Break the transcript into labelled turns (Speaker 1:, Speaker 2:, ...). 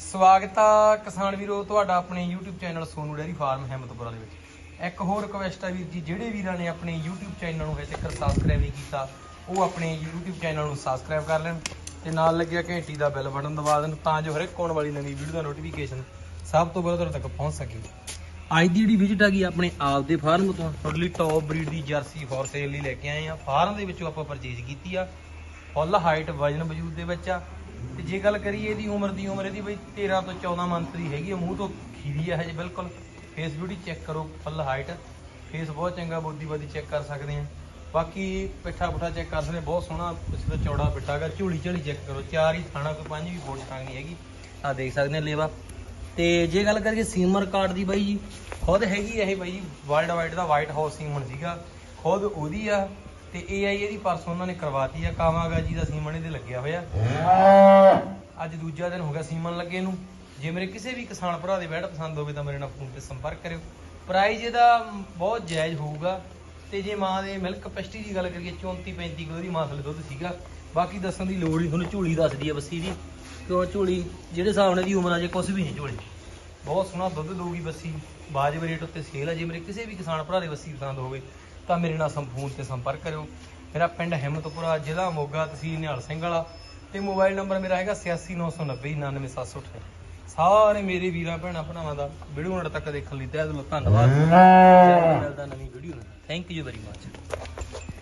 Speaker 1: ਸਵਾਗਤ ਆ ਕਿਸਾਨ ਵੀਰੋ, ਤੁਹਾਡਾ ਆਪਣੇ YouTube channel Sonu dairy farm Himmatpura ਦੇ ਵਿੱਚ। ਇੱਕ ਹੋਰ ਰਿਕਵੈਸਟ ਆ ਵੀਰ ਜੀ, ਜਿਹੜੇ ਵੀਰਾਂ ਨੇ ਆਪਣੇ YouTube ਚੈਨਲ ਨੂੰ ਹਜੇ ਤੱਕ ਸਬਸਕ੍ਰਾਈਬ ਨਹੀਂ ਕੀਤਾ, ਉਹ ਆਪਣੇ YouTube ਚੈਨਲ ਨੂੰ ਸਬਸਕ੍ਰਾਈਬ ਕਰ ਲੈਣ ਤੇ ਨਾਲ ਲੱਗਿਆ ਘੰਟੀ ਦਾ ਬੈਲ ਬਟਨ ਦਬਾ ਦੇਣ ਤਾਂ ਜੋ ਹਰ ਇੱਕ ਆਉਣ ਵਾਲੀ ਨਵੀਂ ਵੀਡੀਓ ਦਾ ਨੋਟੀਫਿਕੇਸ਼ਨ ਸਭ ਤੋਂ ਪਹਿਲਾਂ ਤੁਹਾਡੇ ਤੱਕ ਪਹੁੰਚ ਸਕੇ। ਅੱਜ ਦੀ ਜਿਹੜੀ ਵਿਜ਼ਿਟ ਹੈਗੀ ਆਪਣੇ ਆਪ ਦੇ ਫਾਰਮ ਤੋਂ, ਤੁਹਾਡੇ ਲਈ ਟੌਪ ਬਰੀਡ ਦੀ ਜਰਸੀ ਫॉर ਸੇਲ ਲਈ ਲੈ ਕੇ ਆਏ ਆ। ਫਾਰਮ ਦੇ ਵਿੱਚੋਂ ਆਪਾਂ ਪਰਚੇਜ਼ ਕੀਤੀ ਆ। ਫੁੱਲ ਹਾਈਟ ਵਜਨ ਵਜੂਦ ਦੇ ਵਿੱਚ ਆ। ਤੇ ਜੇ ਗੱਲ ਕਰੀਏ ਇਹਦੀ ਉਮਰ ਦੀ, ਉਮਰ ਇਹਦੀ ਬਈ 13 ਤੋਂ 14 ਮੰਥ ਦੀ ਹੈਗੀ ਆ, ਮੂੰਹ ਤੋਂ ਖੀਰੀ ਆ ਹਜੇ ਬਿਲਕੁਲ। ਫੇਸ ਬਿਊਟੀ ਚੈੱਕ ਕਰੋ ਫੁੱਲ ਹਾਈਟ ਫੇਸ ਬਹੁਤ ਚੰਗਾ ਬੋਦੀ ਬਾਦੀ ਚੈੱਕ ਕਰ ਸਕਦੇ ਆ। ਬਾਕੀ ਪਿੱਠਾ ਪੁੱਠਾ ਚੈੱਕ ਕਰ ਸਕਦੇ ਬਹੁਤ ਸੋਹਣਾ ਪਿਛਲਾ ਚੌੜਾ ਪਿੱਠਾ ਹੈਗਾ, ਝੋਲੀ ਝੋਲੀ ਚੈੱਕ ਕਰੋ। ਚਾਰ ਹੀ ਥਾਣਾ, ਕੋਈ ਪੰਜ ਵੀ ਫੋਟ ਥਾਂ ਨਹੀਂ ਹੈਗੀ। ਆ ਦੇਖ ਸਕਦੇ ਆ ਲੇਵਾ। ਤੇ ਜੇ ਗੱਲ ਕਰੀਏ ਸੀਮਰ ਕਾਰਡ ਦੀ ਬਾਈ ਜੀ, ਖੁਦ ਹੈਗੀ ਇਹ ਬਾਈ ਜੀ ਵਰਲਡ ਵਾਈਡ ਦਾ ਵਾਈਟ ਹਾਊਸ ਸੀਮਰ ਸੀਗਾ। ਖੁਦ ਉਹਦੀ ਆ ਤੇ ਏਆਈ ਇਹਦੀ ਪਰਸੋਂ ਉਹਨਾਂ ਨੇ ਕਰਵਾਤੀ ਆ ਕਾਵਾਂਗਾ ਜੀ ਦਾ ਸੀਮਨ ਇਹਦੇ ਲੱਗਿਆ ਹੋਇਆ। ਅੱਜ ਦੂਜਾ ਦਿਨ ਹੋ ਗਿਆ ਸੀਮਨ ਲੱਗੇ ਨੂੰ। ਜੇ ਮੇਰੇ ਕਿਸੇ ਵੀ ਕਿਸਾਨ ਭਰਾ ਦੇ ਬੈਡ ਪਸੰਦ ਹੋਵੇ ਤਾਂ ਮੇਰੇ ਨਾਲ ਫੋਨ ਤੇ ਸੰਪਰਕ ਕਰਿਓ। ਪ੍ਰਾਈਜ਼ ਇਹਦਾ ਬਹੁਤ ਜਾਇਜ਼ ਹੋਊਗਾ। ਤੇ ਜੇ ਮਾਂ ਦੇ ਮਿਲਕ ਕਪੈਸਿਟੀ ਦੀ ਗੱਲ ਕਰੀਏ 34 35 ਕਿਲੋ ਦੀ ਮਾਂ ਦੁੱਧ ਸੀਗਾ। ਬਾਕੀ ਦੱਸਣ ਦੀ ਲੋੜ ਨਹੀਂ, ਤੁਹਾਨੂੰ ਝੋਲੀ ਦੱਸਦੀ ਆ ਬੱਸੀ ਦੀ। ਕਿਉਂ ਝੋਲੀ? ਜਿਹੜੇ ਹਿਸਾਬ ਨਾਲ ਦੀ ਉਮਰ ਆ, ਜੇ ਕੁਝ ਵੀ ਨਹੀਂ ਝੋਲੀ। ਬਹੁਤ ਸੋਹਣਾ ਦੁੱਧ ਦਊਗੀ ਬੱਸੀ। ਬਾਜਬ ਰੇਟ ਉੱਤੇ ਸੇਲ ਆ। ਜੇ ਮੇਰੇ ਕਿਸੇ ਵੀ ਕਿਸਾਨ ਭਰਾ ਦੇ ਬੱਸੀ ਪਸੰਦ ਹੋਵੇ ਤਾਂ ਮੇਰੇ ਨਾਲ ਸੰਪੂਰਨ ਤੇ ਸੰਪਰਕ ਕਰਿਓ। ਮੇਰਾ ਪਿੰਡ ਹਿੰਮਤਪੁਰਾ ਜ਼ਿਲ੍ਹਾ ਮੋਗਾ ਤਹਿਸੀਲ ਨਿਹਾਲ ਸਿੰਘ ਵਾਲਾ ਤੇ ਮੋਬਾਈਲ ਨੰਬਰ ਮੇਰਾ ਹੈਗਾ 8699099728 ਸਾਰੇ ਮੇਰੇ ਵੀਰਾਂ ਭੈਣਾਂ ਭਰਾਵਾਂ ਦਾ ਵੀਡੀਓ ਹੁਣ ਤੱਕ ਦੇਖਣ ਲਈ ਤਹਿ ਦਿਲੋਂ ਧੰਨਵਾਦ। ਮਿਲਦਾ ਨਵੀਂ ਵੀਡੀਓ ਨਾਲ। Thank you very much